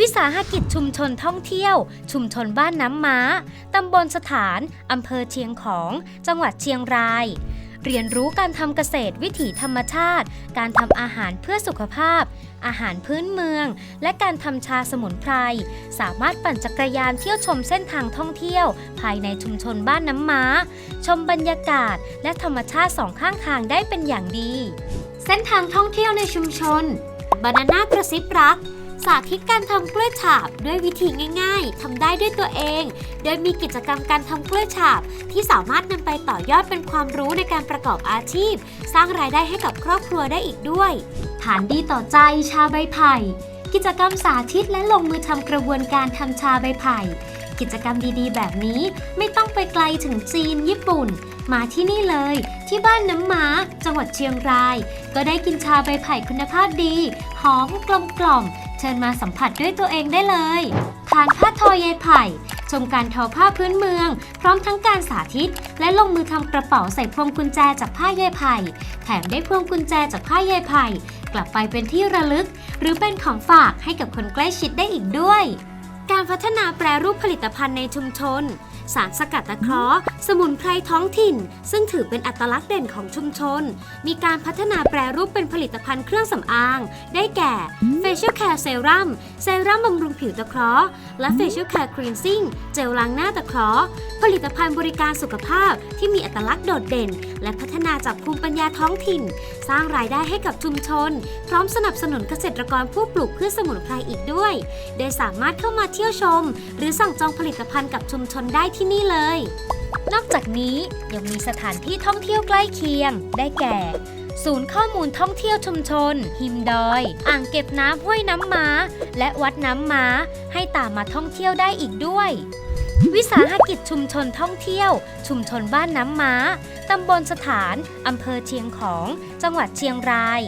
วิสาหกิจชุมชนท่องเที่ยว ชุมชนบ้านน้ำม้า ตำบลสถาน อำเภอเชียงของ จังหวัดเชียงราย เรียนรู้การทำเกษตรวิถีธรรมชาติ การทำอาหารเพื่อสุขภาพ อาหารพื้นเมือง และการทำชาสมุนไพร สามารถปั่นจักรยานเที่ยวชมเส้นทางท่องเที่ยว ภายในชุมชนบ้านน้ำม้า ชมบรรยากาศ และธรรมชาติสองข้างทางได้เป็นอย่างดี เส้นทางท่องเที่ยวในชุมชนบานาน่ากระซิบรัก สาธิตการทำกล้วยฉาบด้วยวิธีง่ายๆทำได้ด้วยตัวเอง โดยมีกิจกรรมการทำกล้วยฉาบ ที่สามารถนำไปต่อยอดเป็นความรู้ในการประกอบอาชีพ สร้างรายได้ให้กับครอบครัวได้อีกด้วย ฐานดีต่อใจชาใบไผ่ กิจกรรมสาธิตและลงมือทำกระบวนการทำชาใบไผ่ กิจกรรมดีๆ แบบนี้ไม่ต้องไปไกลถึงจีนญี่ปุ่น มาที่นี่เลย ที่บ้านน้ำม้า จังหวัดเชียงราย ก็ได้กินชาใบไผ่คุณภาพดี หอมกลมกล่อม เชิญมาสัมผัสด้วยตัวเองได้เลยทานผ้าทอใยไผ่ ชมการทอผ้าพื้นเมือง พร้อมทั้งการสาธิต และลงมือทำกระเป๋าใส่พวงกุญแจจากผ้าใยไผ่ แถมได้พวงกุญแจจากผ้าใยไผ่ กลับไปเป็นที่ระลึก หรือเป็นของฝากให้กับคนใกล้ชิดได้อีกด้วย การพัฒนาแปรรูปผลิตภัณฑ์ในชุมชน สารสกัดตะเคราะห์ สมุนไพรท้องถิ่น ซึ่งถือเป็นอัตลักษณ์เด่นของชุมชน มีการพัฒนาแปรรูปเป็นผลิตภัณฑ์เครื่องสำอาง ได้แก่ Facial Care Serum เซรั่มบำรุงผิวตะเคราะห์ และ Facial Care Cleansing เจลล้างหน้าตะเคราะห์ ผลิตภัณฑ์บริการสุขภาพที่มีอัตลักษณ์โดดเด่น และพัฒนาจากภูมิปัญญาท้องถิ่น สร้างรายได้ให้กับชุมชน พร้อมสนับสนุนเกษตรกรผู้ปลูกพืชสมุนไพรอีกด้วย โดยสามารถเข้ามาเที่ยวชม หรือสั่งจองผลิตภัณฑ์กับชุมชนได้ที่นี่เลย นอกจากนี้ยังมีสถานที่ท่องเที่ยวใกล้เคียง ได้แก่ ศูนย์ข้อมูลท่องเที่ยวชุมชน หิมดอย อ่างเก็บน้ำห้วยน้ำม้า และวัดน้ำม้า ให้ตามมาท่องเที่ยวได้อีกด้วยวิสาหกิจชุมชนท่องเที่ยว ชุมชนบ้านน้ำม้า ตำบลสถาน อำเภอเชียงของ จังหวัดเชียงราย